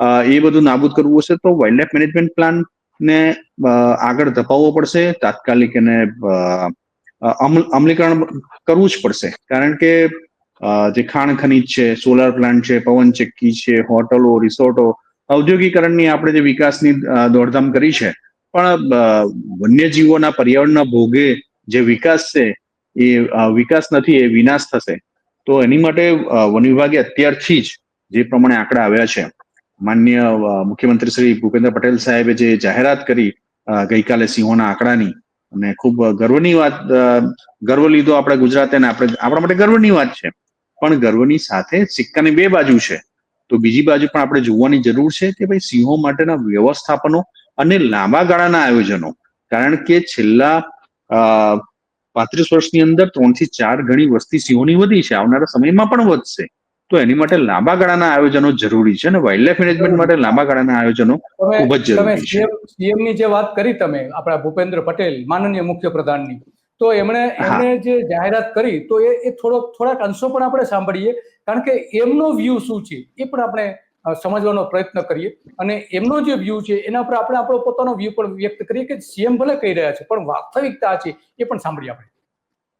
એ બધું નાબૂદ કરવું હશે તો વાઇલ્ડ લાઈફ મેનેજમેન્ટ પ્લાન ને આગળ ધપાવવો પડશે, તાત્કાલિક એને અમલીકરણ કરવું જ પડશે. કારણ કે જે ખાણ ખનીજ છે સોલાર પ્લાન્ટ છે, પવન ચક્કી છે, હોટલો, રિસોર્ટો, ઔદ્યોગિકરણની આપણે જે વિકાસની દોડધામ કરી છે, પણ વન્યજીવોના પર્યાવરણના ભોગે જે વિકાસ છે, એ વિકાસ નથી, એ વિનાશ થશે. તો એની માટે વન વિભાગે અત્યારથી જ જે પ્રમાણે આંકડા આવ્યા છે માન્ય મુખ્યમંત્રી શ્રી ભૂપેન્દ્ર પટેલ સાહેબે જે જાહેરાત કરી ગઈકાલે સિંહોના આંકડાની. અને ખૂબ ગર્વની વાત ગર્વ લીધો આપણે ગુજરાતે આપણે, આપણા માટે ગર્વની વાત છે. પણ ગર્વની સાથે સિક્કાની બે બાજુ છે. તો બીજી બાજુ પણ આપણે જોવાની જરૂર છે કે ભાઈ સિંહો માટેના વ્યવસ્થાપનો અને લાંબા ગાળાના આયોજનો. કારણ કે છેલ્લા પાંત્રીસ વર્ષની અંદર ત્રણથી ચાર ગણી વસ્તી સિંહોની વધી છે. આવનારા સમયમાં પણ વધશે. તો એની માટે લાંબા ગાળાના આયોજનો જરૂરી છે અને વાઇલ્ડ લાઈફ મેનેજમેન્ટ માટે લાંબા ગાળાના આયોજનો ખૂબ જ જરૂરી છે. સીએમની જે વાત કરી તમે આપણા ભૂપેન્દ્ર પટેલ માનનીય મુખ્યપ્રધાનની તો એમણે એમણે જે જાહેરાત કરી તો એ એ થોડોક થોડાક અંશો પણ આપણે સાંભળીએ કારણ કે એમનો વ્યૂ શું છે એ પણ આપણે સમજવાનો પ્રયત્ન કરીએ. અને એમનો જે વ્યૂ છે એના પર આપણે આપણો પોતાનો વ્યૂ પણ વ્યક્ત કરીએ કે સીએમ ભલે કહી રહ્યા છે પણ વાસ્તવિકતા છે એ પણ સાંભળીએ આપણે.